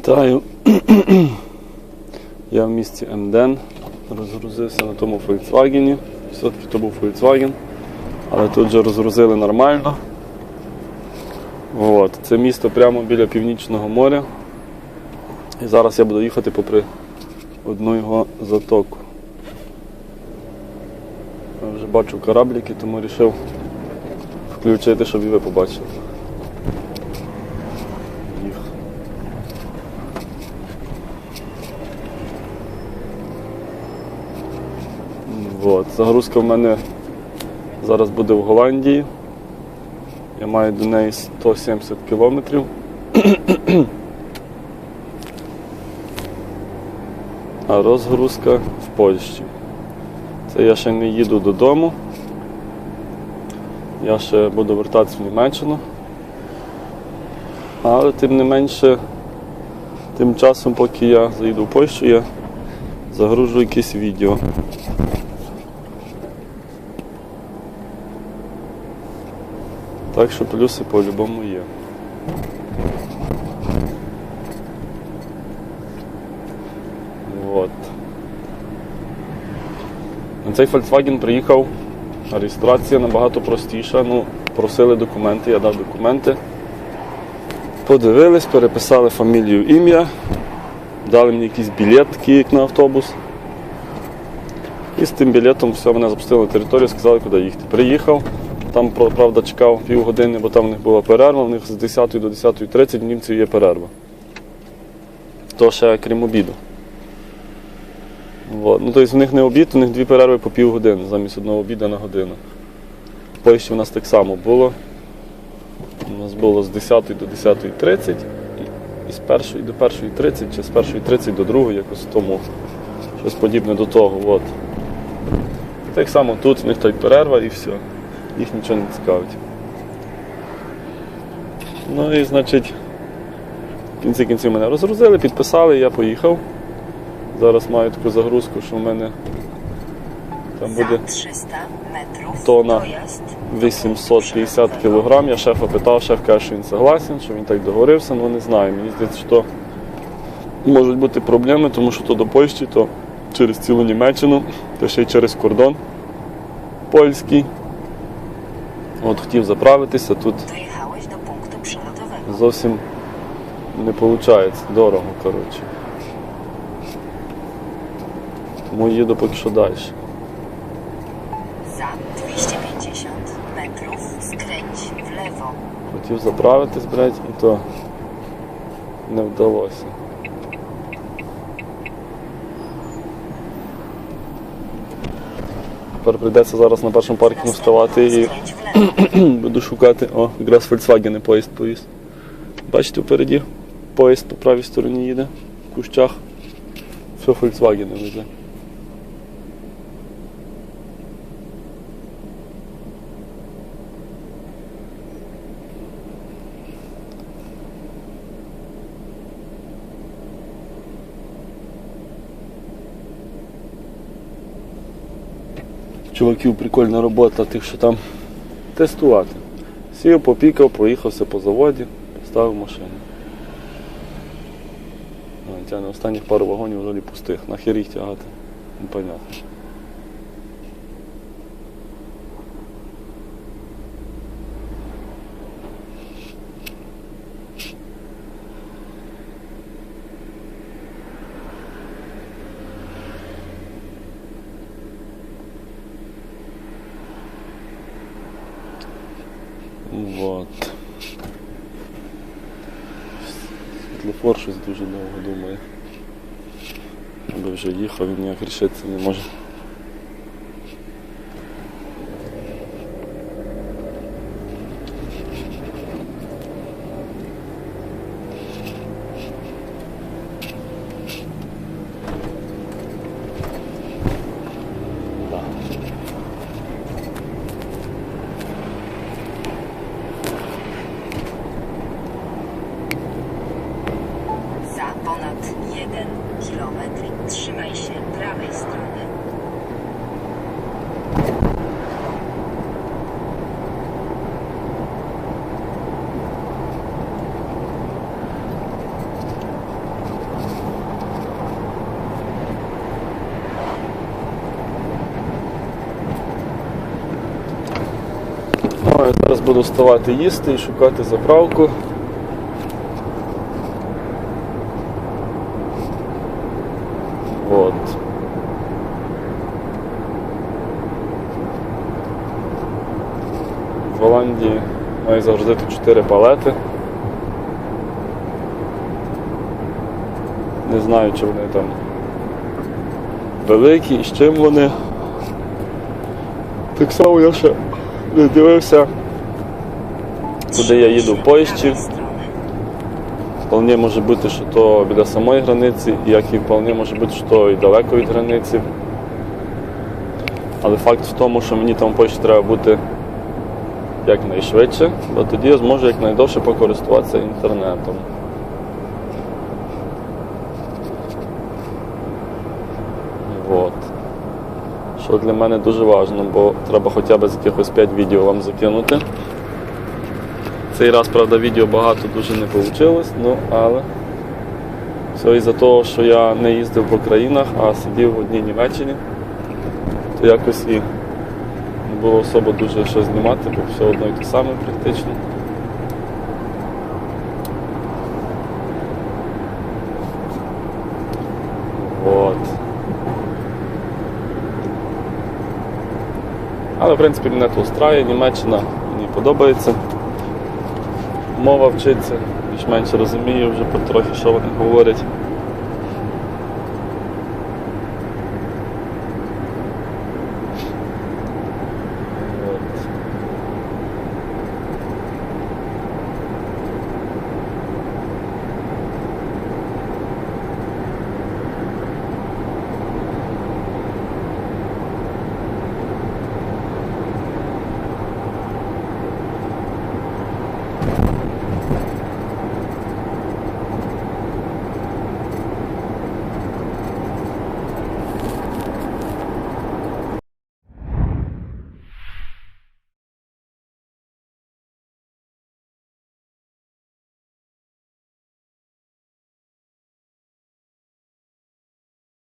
Вітаю. Я в місті Емден. Розгрузився на тому Volkswagen. Все-таки то був Volkswagen. Але тут вже розгрузили нормально. От. Це місто прямо біля Північного моря. І зараз я буду їхати попри одну його затоку. Я вже бачу корабліки, тому вирішив включити, щоб і ви побачили. Їх. Вот. Загрузка в мене зараз буде в Голландії. Я маю до неї 170 кілометрів. А розгрузка в Польщі. Це я ще не їду додому. Я ще буду вертатися в Німеччину. Але тим не менше, тим часом, поки я заїду в Польщу, я загружу якесь відео. Так що плюси по-любому є. Вот. На цей Volkswagen приїхав, реєстрація набагато простіша. Ну, просили документи, я дав документи. Подивились, переписали фамілію, ім'я, дали мені якийсь білет, як на автобус. І з тим білетом все, мене запустили на територію, сказали, куди їхати. Приїхав, там, правда, чекав півгодини, бо там в них була перерва, в них з 10 до 10.30 в німців є перерва. То ще крім обіду. Вот. Ну, тобто в них не обід, у них дві перерви по півгодини, замість одного обіду на годину. В Польщі в нас так само було. У нас було з 10 до 10.30 і з 1 до 1.30 чи з 1.30 до 2 якось тому. Щось подібне до того. От. Так само тут в них той перерва і все. Їх нічого не цікавить. Ну і значить, в кінці кінців мене розгрузили, підписали, я поїхав. Зараз маю таку загрузку, що в мене там буде Za 300 metrów Tona. dojazd 850 кг. Я шефа питав, шеф каже, що він согласен, що він так договорився, ну не знаю. Мені здається, що можуть бути проблеми, тому що то до Польщі, то через цілу Німеччину, то ще й через кордон польський. От хотів заправитися, тут зовсім не виходить, дорого, коротше. Тому їду поки що далі. Za 250 metrów skręć w lewo. Хотів заправитись, блядь, і то не вдалося. Тепер прийдеться зараз на першому паркінгу вставати і буду шукати. О, якраз Volkswagen поїзд повіз. Бачите впереді? Поїзд по правій стороні їде, в кущах. Все Volkswagen везе. Чуваків прикольна робота, тих, що там тестувати. Сів, попікав, проїхався по заводі, поставив машину. Тягне останніх пару вагонів взагалі пустих. Нахер їх тягати? Непонятно. Вот. Світлофор щось дуже довго думає. Аби вже їхав, він ніяк рішитися не може. Зараз буду вставати їсти і шукати заправку. От. В Голландії маю завжди тут 4 палети. Не знаю, чи вони там великі і з чим вони. Так само я ще не дивився, куди я їду в Польщі. Вполне може бути, що то біля самої границі, як і вполне може бути, що то і далеко від границі. Але факт в тому, що мені там в Польщі треба бути якнайшвидше, бо тоді я зможу якнайдовше покористуватися інтернетом. Вот. Що для мене дуже важливо, бо треба хоча б з якихось 5 відео вам закинути. Цей раз, правда, відео багато дуже не вийшло, ну але все із-за того, що я не їздив по країнах, а сидів в одній Німеччині, то якось і не було особо дуже що знімати, бо все одно і те саме практично. От. Але в принципі мене тут устраює, Німеччина мені подобається мова вчиться, більш-менш розумію вже потрохи, що вони говорять.